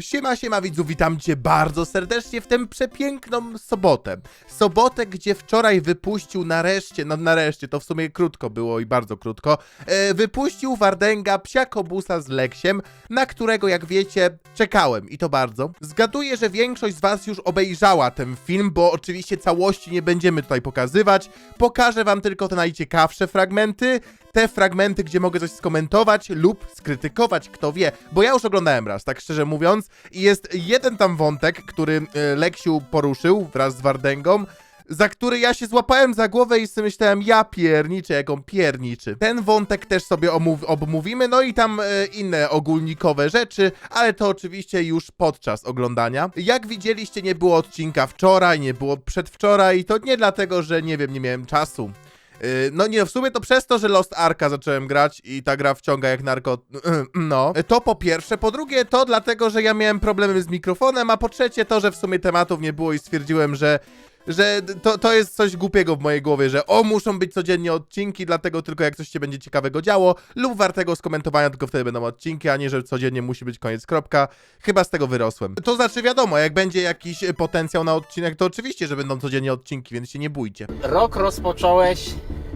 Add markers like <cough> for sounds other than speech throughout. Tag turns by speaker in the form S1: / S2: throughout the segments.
S1: Siema, siema widzów, witam cię bardzo serdecznie w tę przepiękną sobotę. Sobotę, gdzie wczoraj wypuścił nareszcie, no nareszcie, to w sumie krótko było i bardzo krótko, e, wypuścił Wardęga psiakobusa z Leksiem, na którego jak wiecie czekałem i to bardzo. Zgaduję, że większość z was już obejrzała ten film, bo oczywiście całości nie będziemy tutaj pokazywać. Pokażę wam tylko te najciekawsze fragmenty, te fragmenty, gdzie mogę coś skomentować lub skrytykować, kto wie, bo ja już oglądałem raz, tak szczerze mówiąc, i jest jeden tam wątek, który e, Leksiu poruszył wraz z Wardęgą, za który ja się złapałem za głowę i sobie myślałem, ja pierniczę, jak on pierniczy. Ten wątek też sobie obmówimy, no i tam e, inne ogólnikowe rzeczy, ale to oczywiście już podczas oglądania. Jak widzieliście, nie było odcinka wczoraj, nie było przedwczoraj, i to nie dlatego, że nie wiem, nie miałem czasu. Yy, No nie, w sumie to przez to, że Lost Arka zacząłem grać i ta gra wciąga jak narko... <clears throat> No. To po pierwsze. Po drugie to dlatego, że ja miałem problemy z mikrofonem, a po trzecie to, że w sumie tematów nie było i stwierdziłem, że że to, to jest coś głupiego w mojej głowie, że o, muszą być codziennie odcinki, dlatego tylko jak coś się będzie ciekawego działo lub wartego skomentowania, tylko wtedy będą odcinki, a nie, że codziennie musi być koniec, kropka. Chyba z tego wyrosłem. To znaczy wiadomo, jak będzie jakiś e, potencjał na odcinek, to oczywiście, że będą codziennie odcinki, więc się nie bójcie.
S2: Rok rozpocząłeś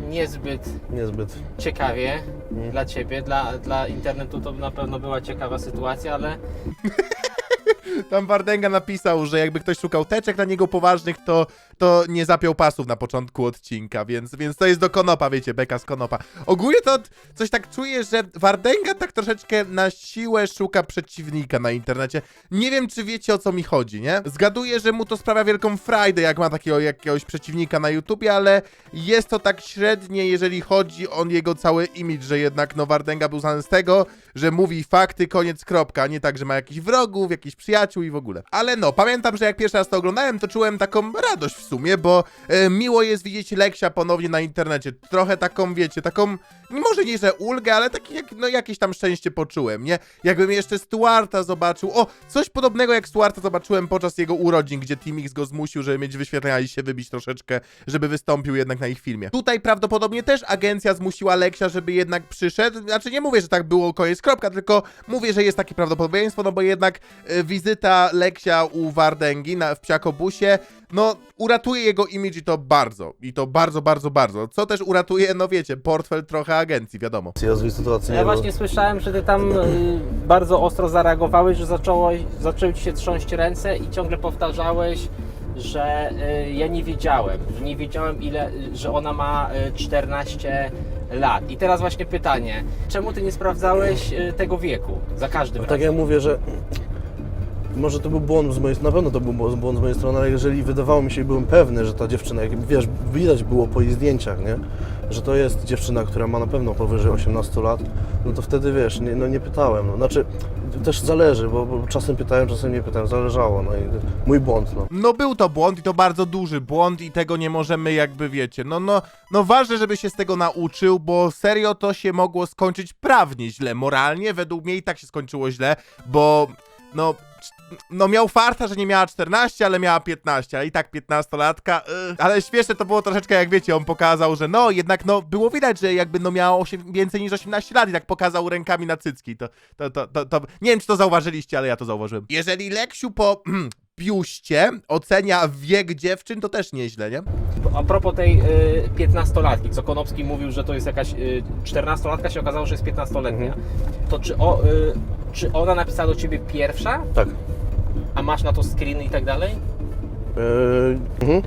S2: niezbyt
S3: Niezbyt.
S2: ciekawie dla ciebie, dla, dla internetu to na pewno była ciekawa sytuacja, ale <laughs>
S1: Tam Wardęga napisał, że jakby ktoś szukał teczek na niego poważnych, to, to nie zapiął pasów na początku odcinka, więc, więc to jest do konopa, wiecie, beka z konopa. Ogólnie to coś tak czuję, że Wardęga tak troszeczkę na siłę szuka przeciwnika na internecie. Nie wiem, czy wiecie o co mi chodzi, nie? Zgaduję, że mu to sprawia wielką frajdę, jak ma takiego jakiegoś przeciwnika na YouTubie, ale jest to tak średnie, jeżeli chodzi o jego cały imidż, że jednak no Wardęga był znany z tego, że mówi fakty, koniec, kropka, nie tak, że ma jakichś wrogów, jakichś przyjaciół i w ogóle. Ale no, pamiętam, że jak pierwszy raz to oglądałem, to czułem taką radość w sumie, bo e, miło jest widzieć Leksia ponownie na internecie. Trochę taką, wiecie, taką, może nie, że ulgę, ale taki, jak, no jakieś tam szczęście poczułem, nie? Jakbym jeszcze Stuarta zobaczył, o, coś podobnego jak Stuarta zobaczyłem podczas jego urodzin, gdzie Team X go zmusił, żeby mieć wyświetlenia i się wybić troszeczkę, żeby wystąpił jednak na ich filmie. Tutaj prawdopodobnie też agencja zmusiła Leksia, żeby jednak przyszedł, znaczy nie mówię, że tak było, koniec, kropka, tylko mówię, że jest takie prawdopodobieństwo, no bo jednak e, wizyta Leksia u Wardęgi na, w Psiakobusie, no uratuje jego imidż i to bardzo, i to bardzo, bardzo, bardzo, co też uratuje, no wiecie, portfel trochę agencji, wiadomo.
S3: Rozwój sytuacji nie
S2: ja
S3: było.
S2: właśnie słyszałem, że ty tam y, bardzo ostro zareagowałeś, że zacząłeś, zaczęły ci się trząść ręce i ciągle powtarzałeś, że y, ja nie wiedziałem, że nie wiedziałem ile, że ona ma y, 14 lat. I teraz właśnie pytanie, czemu ty nie sprawdzałeś y, tego wieku za każdym
S3: Tak
S2: razem?
S3: jak mówię, że może to był błąd z mojej strony, na pewno to był błąd z mojej strony, ale jeżeli wydawało mi się i byłem pewny, że ta dziewczyna, jak wiesz, widać było po jej zdjęciach, nie? Że to jest dziewczyna, która ma na pewno powyżej 18 lat, no to wtedy wiesz, nie, no nie pytałem. No. Znaczy, też zależy, bo, bo czasem pytałem, czasem nie pytałem, zależało. No i mój błąd, no.
S1: No był to błąd i to bardzo duży błąd i tego nie możemy jakby wiecie. No no no ważne, żeby się z tego nauczył, bo serio to się mogło skończyć prawnie źle, moralnie według mnie i tak się skończyło źle, bo no no miał farta, że nie miała 14, ale miała 15, a i tak 15-latka. Yy. Ale śmieszne to było troszeczkę, jak wiecie, on pokazał, że no jednak no było widać, że jakby no miała 8, więcej niż 18 lat i tak pokazał rękami na cycki. To, to, to, to, to nie wiem, czy to zauważyliście, ale ja to zauważyłem. Jeżeli Leksiu po <clears throat> biuście ocenia wiek dziewczyn, to też nieźle, nie?
S2: A propos tej y, 15-latki, co Konopski mówił, że to jest jakaś y, 14-latka, się okazało, że jest 15-letnia. To czy, o, y, czy ona napisała do ciebie pierwsza,
S3: Tak.
S2: A masz na to screeny i tak dalej?
S3: Yy, mhm.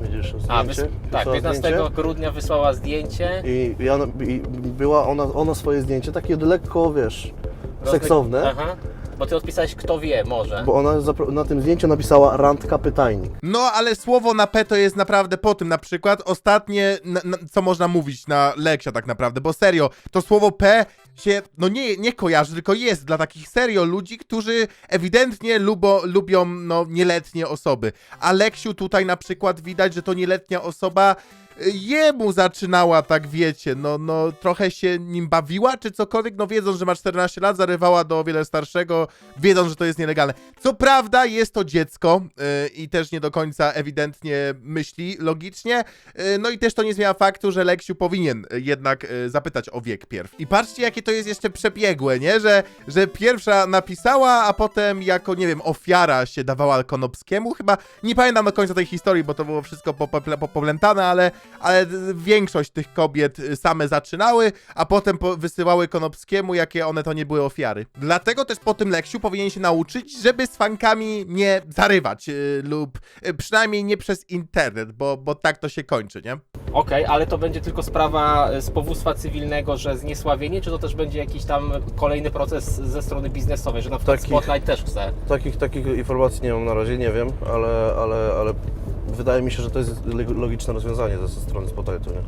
S3: Widzisz zdjęcie?
S2: A, wys- tak,
S3: Wysłała
S2: 15
S3: zdjęcie?
S2: grudnia wysłała zdjęcie.
S3: I, ja, i była ona, ona swoje zdjęcie, takie lekko, wiesz, seksowne,
S2: Aha. Bo ty odpisałeś, kto wie, może.
S3: bo ona zapro- na tym zdjęciu napisała randka pytajnik.
S1: No, ale słowo na P to jest naprawdę po tym na przykład. Ostatnie, na, na, co można mówić na Leksia tak naprawdę, bo serio, to słowo P się, no nie, nie kojarzy, tylko jest dla takich serio ludzi, którzy ewidentnie lubo, lubią, no, nieletnie osoby. A Leksiu tutaj na przykład widać, że to nieletnia osoba y, jemu zaczynała, tak wiecie, no, no trochę się nim bawiła, czy cokolwiek, no wiedząc, że ma 14 lat, zarywała do o wiele starszego, wiedząc, że to jest nielegalne. Co prawda jest to dziecko yy, i też nie do końca ewidentnie myśli logicznie, yy, no i też to nie zmienia faktu, że Leksiu powinien jednak yy, zapytać o wiek pierw. I patrzcie, jakie to jest jeszcze przebiegłe, nie? Że, że pierwsza napisała, a potem jako, nie wiem, ofiara się dawała Konopskiemu. Chyba nie pamiętam do końca tej historii, bo to było wszystko poplętane, ale, ale większość tych kobiet y, same zaczynały, a potem po- wysyłały Konopskiemu, jakie one to nie były ofiary. Dlatego też po tym Leksiu powinien się nauczyć, żeby z fankami nie zarywać y, lub y, przynajmniej nie przez internet, bo, bo tak to się kończy, nie?
S2: Okej, ale to będzie tylko sprawa e, z powództwa cywilnego, że zniesławienie, czy to też będzie jakiś tam kolejny proces ze strony biznesowej, że na przykład
S3: Taki-
S2: Spotlight też chce?
S3: Takich, takich informacji nie mam na razie, nie wiem, ale, ale, ale wydaje mi się, że to jest logiczne rozwiązanie ze ze strony Spotlightu, nie?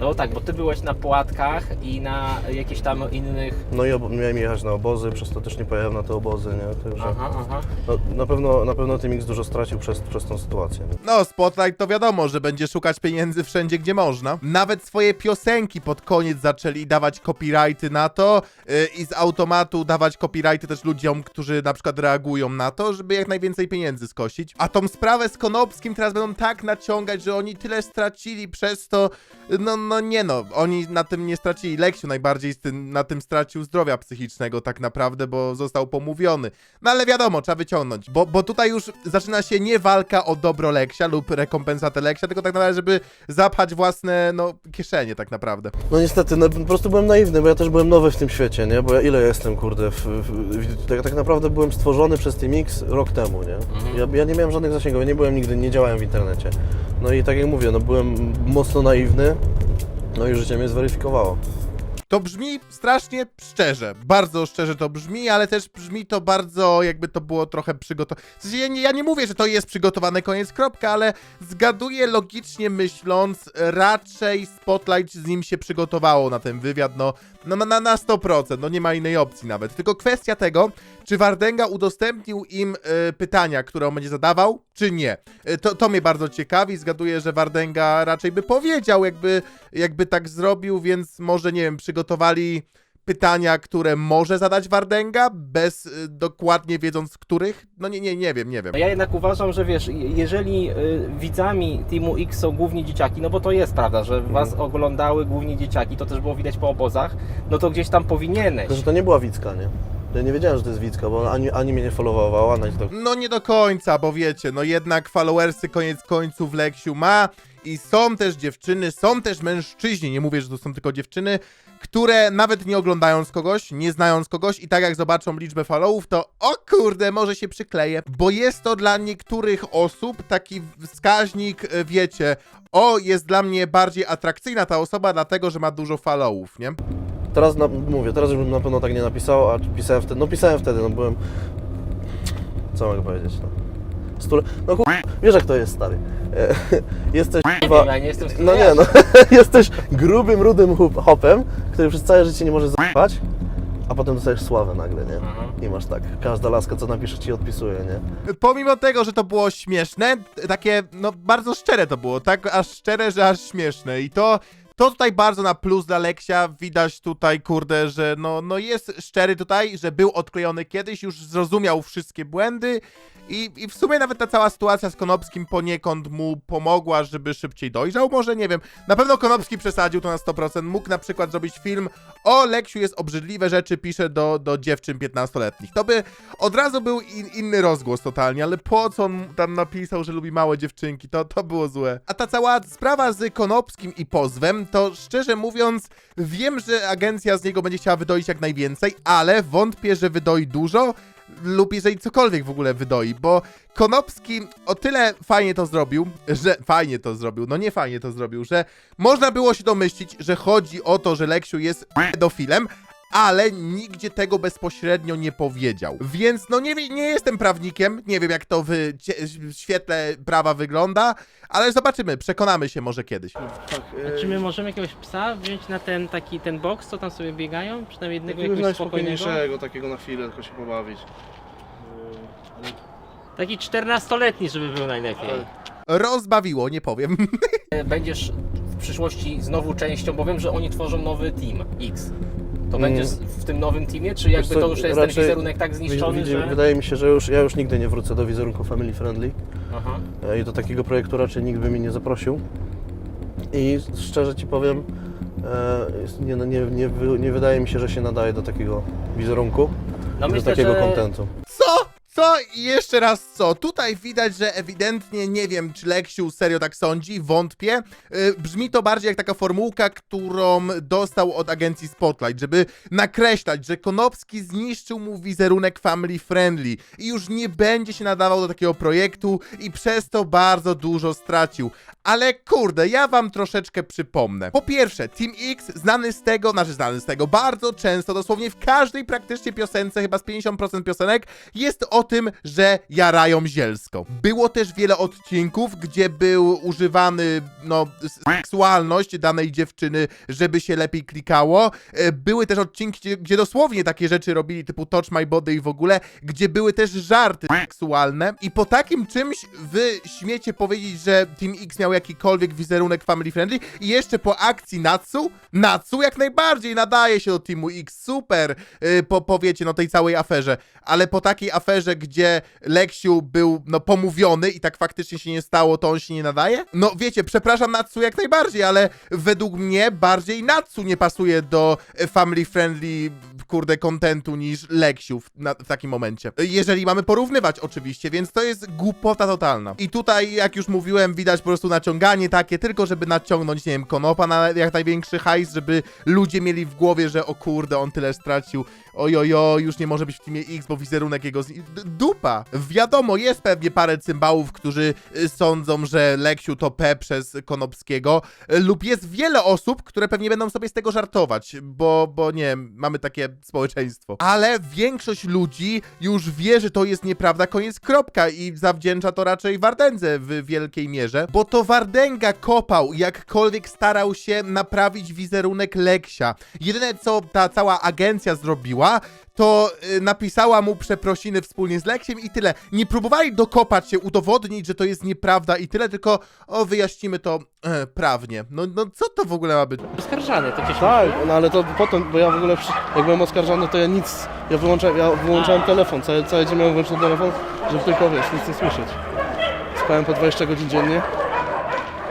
S2: No tak, bo ty byłeś na płatkach i na jakichś tam innych...
S3: No i ob- miałem jechać na obozy, przez to też nie pojechałem na te obozy, nie? Także
S2: Aha, aha.
S3: no, na pewno, na pewno Tym X dużo stracił przez, przez tą sytuację. Nie?
S1: No, Spotlight to wiadomo, że będzie szukać pieniędzy wszędzie, gdzie można. Nawet swoje piosenki pod koniec zaczęli dawać copyrighty na to yy, i z automatu dawać copyrighty też ludziom, którzy na przykład reagują na to, żeby jak najwięcej pieniędzy skosić. A tą sprawę z Konopskim teraz będą tak naciągać, że oni tyle stracili przez to, no, no nie no, oni na tym nie stracili. Leksiu najbardziej z tym, na tym stracił zdrowia psychicznego tak naprawdę, bo został pomówiony. No ale wiadomo, trzeba wyciągnąć, bo, bo tutaj już zaczyna się nie walka o dobro Leksia lub rekompensatę Leksia, tylko tak naprawdę, żeby zapchać własne, no, kieszenie tak naprawdę.
S3: No niestety, no, po prostu byłem naiwny, bo ja też byłem nowy w tym świecie, nie? Bo ja ile jestem, kurde, w, w, w, tak, tak naprawdę byłem stworzony przez Team X rok temu, nie? Ja, ja nie miałem żadnych zasięgów, ja nie byłem nigdy, nie działałem w internecie. No i tak jak mówię, no byłem mocno naiwny, no i życie mnie zweryfikowało.
S1: To brzmi strasznie szczerze, bardzo szczerze to brzmi, ale też brzmi to bardzo jakby to było trochę przygotowane. W sensie ja nie, ja nie mówię, że to jest przygotowane, koniec, kropka, ale zgaduję logicznie myśląc, raczej Spotlight z nim się przygotowało na ten wywiad, no, no na, na, na 100%, no nie ma innej opcji nawet. Tylko kwestia tego, czy Wardenga udostępnił im e, pytania, które on będzie zadawał, czy nie. E, to, to mnie bardzo ciekawi, zgaduję, że Wardenga raczej by powiedział, jakby, jakby tak zrobił, więc może, nie wiem, przygotowali pytania, które może zadać Wardenga, bez y, dokładnie wiedząc których? No nie, nie, nie wiem, nie wiem.
S2: Ja jednak uważam, że wiesz, jeżeli y, widzami Teamu X są głównie dzieciaki, no bo to jest prawda, że was oglądały głównie dzieciaki, to też było widać po obozach, no to gdzieś tam powinieneś.
S3: Tylko, że to nie była Wicka, nie? Ja nie wiedziałem, że to jest Wicka, bo ona ani, ani mnie nie followowała, ani to...
S1: No nie do końca, bo wiecie, no jednak followersy koniec końców Leksiu ma i są też dziewczyny, są też mężczyźni, nie mówię, że to są tylko dziewczyny, które nawet nie oglądając kogoś, nie znając kogoś i tak jak zobaczą liczbę followów, to o kurde, może się przykleję, bo jest to dla niektórych osób taki wskaźnik, e, wiecie, o, jest dla mnie bardziej atrakcyjna ta osoba, dlatego, że ma dużo followów, nie?
S3: Teraz na, mówię, teraz już bym na pewno tak nie napisał, a pisałem wtedy, no pisałem wtedy, no byłem... Co mogę powiedzieć, no? Stule... No kur... wiesz jak to jest, stary. E, <laughs> Jesteś,
S2: Nie wiem, ja nie jestem
S3: No nie, no. <laughs> Jesteś grubym, rudym hop- hopem, który przez całe życie nie może zajebać, a potem dostajesz sławę nagle, nie?
S2: Mhm.
S3: I masz tak, każda laska, co napisze, ci odpisuje, nie?
S1: Pomimo tego, że to było śmieszne, takie, no bardzo szczere to było, tak aż szczere, że aż śmieszne i to... To tutaj bardzo na plus dla Leksia, widać tutaj, kurde, że no, no jest szczery tutaj, że był odklejony kiedyś, już zrozumiał wszystkie błędy i, i w sumie nawet ta cała sytuacja z Konopskim poniekąd mu pomogła, żeby szybciej dojrzał, może nie wiem. Na pewno Konopski przesadził to na 100%, mógł na przykład zrobić film o Leksiu jest obrzydliwe rzeczy, pisze do, do dziewczyn 15-letnich. To by od razu był in, inny rozgłos totalnie, ale po co on tam napisał, że lubi małe dziewczynki, to, to było złe. A ta cała sprawa z Konopskim i pozwem, to szczerze mówiąc, wiem, że agencja z niego będzie chciała wydoić jak najwięcej, ale wątpię, że wydoi dużo, lub jeżeli cokolwiek w ogóle wydoi, bo Konopski o tyle fajnie to zrobił, że fajnie to zrobił, no nie fajnie to zrobił, że można było się domyślić, że chodzi o to, że Leksiu jest pedofilem, ale nigdzie tego bezpośrednio nie powiedział. Więc no nie, nie jestem prawnikiem, nie wiem jak to w, w świetle prawa wygląda, ale zobaczymy, przekonamy się może kiedyś.
S3: Tak,
S2: A czy my możemy jakiegoś psa wziąć na ten taki ten boks, co tam sobie biegają? Czy tam jednego jakiegoś spokojnego?
S3: takiego na chwilę, tylko się pobawić.
S2: Taki 14-letni, żeby był najlepiej.
S1: Rozbawiło, nie powiem. <laughs>
S2: Będziesz w przyszłości znowu częścią, bo wiem, że oni tworzą nowy Team X. To
S3: Mm.
S2: będziesz w tym nowym teamie, czy jakby
S3: co,
S2: to już jest
S3: raczej-
S2: ten wizerunek tak zniszczony,
S3: Widzi-
S2: że...
S3: Wydaje mi się, że już, ja już nigdy nie wrócę do wizerunku family friendly
S2: Aha.
S3: e, i do takiego projektu raczej nikt by mnie nie zaprosił. I szczerze Ci powiem, e, jest- nie, no, nie, nie, wy- nie wydaje mi się, że się nadaje do takiego wizerunku
S2: No
S3: do
S2: myślę,
S3: takiego
S2: że
S3: kontentu.
S1: Co? I jeszcze raz co? Tutaj widać, że ewidentnie nie wiem, czy Leksiu serio tak sądzi, wątpię. Yy, brzmi to bardziej jak taka formułka, którą dostał od agencji Spotlight, żeby nakreślać, że Konopski zniszczył mu wizerunek family friendly i już nie będzie się nadawał do takiego projektu i przez to bardzo dużo stracił. Ale kurde, ja wam troszeczkę przypomnę. Po pierwsze, Team X znany z tego, znaczy znany z tego, bardzo często, dosłownie w każdej praktycznie piosence, chyba z 50% piosenek, jest o tym, że jarają zielsko. Było też wiele odcinków, gdzie był używany, no, seksualność danej dziewczyny, żeby się lepiej klikało. E, Były też odcinki, gdzie, dosłownie takie rzeczy robili, typu Touch My Body i w ogóle, gdzie były też żarty seksualne. I po takim czymś wy śmiecie powiedzieć, że Team X miał jakikolwiek wizerunek family friendly i jeszcze po akcji Natsu? Natsu jak najbardziej nadaje się do Teamu X, super, yy, po, powiecie, no tej całej aferze. Ale po takiej aferze, gdzie Leksiu był, no, pomówiony i tak faktycznie się nie stało, to on się nie nadaje? No wiecie, przepraszam Natsu jak najbardziej, ale według mnie bardziej Natsu nie pasuje do family friendly, kurde, kontentu niż Leksiu w, na, w takim momencie. Jeżeli mamy porównywać oczywiście, więc to jest głupota totalna. I tutaj, jak już mówiłem, widać po prostu naciąganie takie, tylko żeby naciągnąć, nie wiem, konopa na jak największy hajs, żeby ludzie mieli w głowie, że o kurde, on tyle stracił, ojojo, już nie może być w teamie X, bo wizerunek jego... Z... Dupa! Wiadomo, jest pewnie parę cymbałów, którzy y, sądzą, że Leksiu to P przez Konopskiego, y, lub jest wiele osób, które pewnie będą sobie z tego żartować, bo, bo nie wiem, mamy takie społeczeństwo. Ale większość ludzi już wie, że to jest nieprawda, koniec kropka i zawdzięcza to raczej Wardędze w wielkiej mierze, bo to Wardęga kopał, jakkolwiek starał się naprawić wizerunek Leksia. Jedyne co ta cała agencja zrobiła, to y, napisała mu przeprosiny wspólnie z Leksiem i tyle. Nie próbowali dokopać się, udowodnić, że to jest nieprawda i tyle, tylko o, wyjaśnimy to e, prawnie. No, no co to w ogóle ma być?
S2: oskarżany, to cię
S3: Tak, no ale to potem, bo ja w ogóle, przy- jak byłem oskarżany, to ja nic, ja wyłączałem, ja wyłączałem telefon, cały, cały dzień miałem wyłączony telefon, żeby tylko, wiesz, nic nie słyszeć. Spałem po 20 godzin dziennie.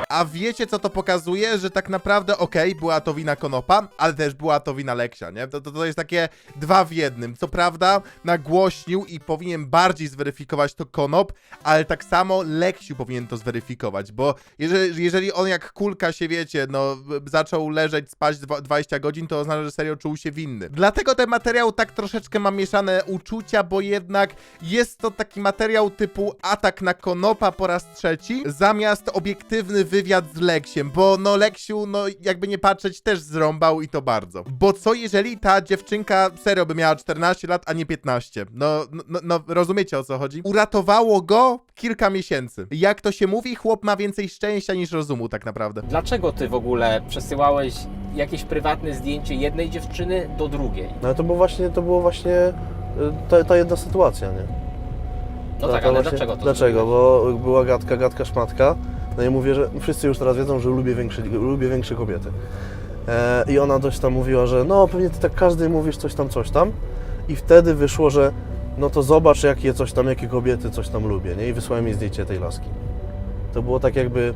S1: A wiecie, co to pokazuje? Że tak naprawdę, okej, była to wina Konopa, ale też była to wina Leksia, nie? To, to, to jest takie dwa w jednym. Co prawda, nagłośnił i powinien bardziej zweryfikować to Konop, ale tak samo Leksiu powinien to zweryfikować, bo jeżeli, jeżeli on jak kulka się, wiecie, no, zaczął leżeć, spać dwa- 20 godzin, to oznacza, że serio czuł się winny. Dlatego ten materiał tak troszeczkę ma mieszane uczucia, bo jednak jest to taki materiał typu atak na Konopa po raz trzeci, zamiast obiektywny wywiad z Leksiem, bo no Leksiu, no jakby nie patrzeć, też zrąbał i to bardzo. Bo co jeżeli ta dziewczynka serio by miała 14 lat, a nie 15? No, no, no, no rozumiecie o co chodzi? Uratowało go kilka miesięcy. Jak to się mówi, chłop ma więcej szczęścia niż rozumu tak naprawdę.
S2: Dlaczego ty w ogóle przesyłałeś jakieś prywatne zdjęcie jednej dziewczyny do drugiej?
S3: No ale to było właśnie, to było właśnie y, ta, ta jedna sytuacja, nie?
S2: No tak, ale
S3: właśnie-
S2: dlaczego to
S3: Dlaczego?
S2: zrobiłeś?
S3: Bo była gadka, gadka, szmatka. No i mówię, że wszyscy już teraz wiedzą, że lubię większe, lubię większe kobiety. E, I ona dość tam mówiła, że no pewnie ty tak każdy mówisz coś tam, coś tam. I wtedy wyszło, że no to zobacz jakie coś tam, jakie kobiety coś tam lubię, nie? I wysłałem jej zdjęcie tej laski. To było tak jakby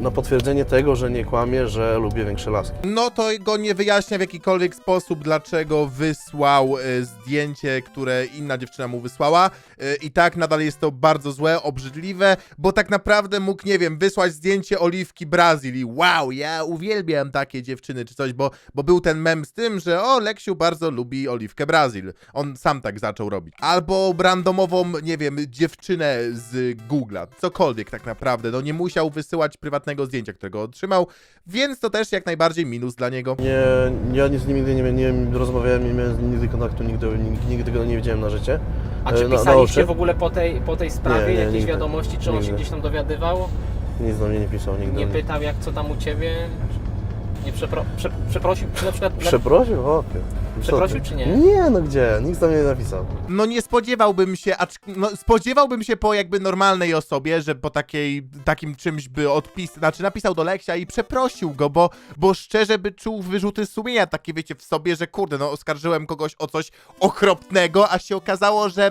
S3: na potwierdzenie tego, że nie kłamie, że lubię większe laski.
S1: No to go nie wyjaśnia w jakikolwiek sposób, dlaczego wysłał e, zdjęcie, które inna dziewczyna mu wysłała. E, I tak nadal jest to bardzo złe, obrzydliwe, bo tak naprawdę mógł, nie wiem, wysłać zdjęcie Oliwki Brazylii. Wow, ja uwielbiam takie dziewczyny czy coś, bo, bo był ten mem z tym, że o, Leksiu bardzo lubi Oliwkę Brazil. On sam tak zaczął robić. Albo randomową, nie wiem, dziewczynę z Google'a. Cokolwiek tak naprawdę. No nie musiał wysyłać prywatnego zdjęcia, którego otrzymał, więc to też jak najbardziej minus dla niego.
S3: Nie, ja nic z nim nigdy nie, nie rozmawiałem, nie miałem nigdy kontaktu, nigdy, nigdy, nigdy go nie widziałem na życie.
S2: A
S3: E,
S2: czy
S3: na-
S2: pisaliście
S3: oczy.
S2: w ogóle po tej, po tej sprawie
S3: Nie, nie,
S2: jakieś
S3: nigdy.
S2: wiadomości, czy on się
S3: Nigdy.
S2: gdzieś tam dowiadywał?
S3: Nic do mnie nie pisał, nigdy.
S2: Nie pytał jak co tam u ciebie? Nie przepro, prze, przeprosił, czy na przykład...
S3: Przeprosił? O, ty. Co
S2: Przeprosił
S3: ty?
S2: czy nie?
S3: Nie, no gdzie? Nic do mnie nie napisał.
S1: No nie spodziewałbym się, acz... no, spodziewałbym się po jakby normalnej osobie, że po takiej, takim czymś by odpis... znaczy napisał do Leksia i przeprosił go, bo, bo szczerze by czuł wyrzuty sumienia takie, wiecie, w sobie, że kurde, no oskarżyłem kogoś o coś okropnego, a się okazało, że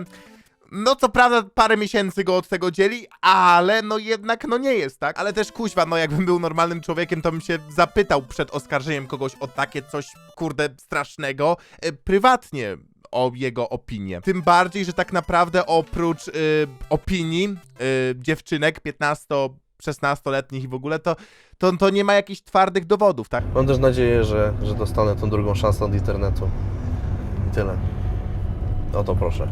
S1: No co prawda parę miesięcy go od tego dzieli, ale no jednak no nie jest, tak? Ale też kuźwa, no jakbym był normalnym człowiekiem, to bym się zapytał przed oskarżeniem kogoś o takie coś, kurde, strasznego, e, prywatnie o jego opinię. Tym bardziej, że tak naprawdę oprócz y, opinii y, dziewczynek 15-16-letnich i w ogóle, to, to, to nie ma jakichś twardych dowodów, tak?
S3: Mam też nadzieję, że, że dostanę tą drugą szansę od internetu. I tyle. O to proszę.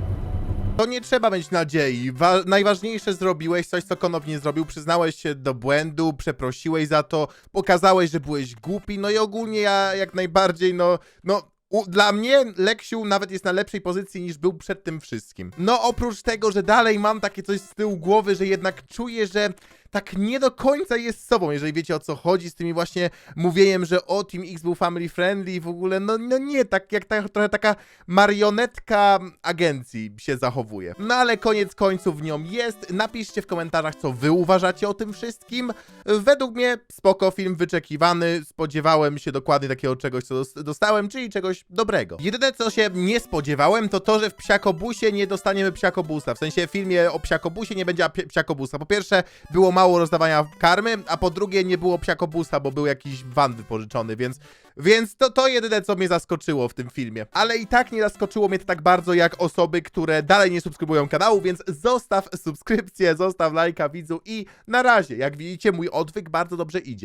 S1: To nie trzeba mieć nadziei. Wa- najważniejsze zrobiłeś coś, co Konop nie zrobił. Przyznałeś się do błędu, przeprosiłeś za to, pokazałeś, że byłeś głupi. No i ogólnie ja jak najbardziej, no, no. U, dla mnie Leksiu nawet jest na lepszej pozycji niż był przed tym wszystkim. No oprócz tego, że dalej mam takie coś z tyłu głowy, że jednak czuję, że tak nie do końca jest sobą, jeżeli wiecie o co chodzi z tymi właśnie mówieniem, że o Team X był family friendly i w ogóle, no, no nie, tak jak ta, trochę taka marionetka agencji się zachowuje. No ale koniec końców nią jest. Napiszcie w komentarzach, co wy uważacie o tym wszystkim. Według mnie spoko film wyczekiwany. Spodziewałem się dokładnie takiego czegoś, co dos- dostałem, czyli czegoś dobrego. Jedyne, co się nie spodziewałem, to to, że w Psiakobusie nie dostaniemy Psiakobusa. W sensie w filmie o Psiakobusie nie będzie Psiakobusa. Po pierwsze, było mało rozdawania karmy, a po drugie, nie było Psiakobusa, bo był jakiś van wypożyczony, więc, więc to, to jedyne, co mnie zaskoczyło w tym filmie. Ale i tak nie zaskoczyło mnie to tak bardzo, jak osoby, które dalej nie subskrybują kanału, więc zostaw subskrypcję, zostaw lajka widzu i na razie, jak widzicie, mój odwyk bardzo dobrze idzie.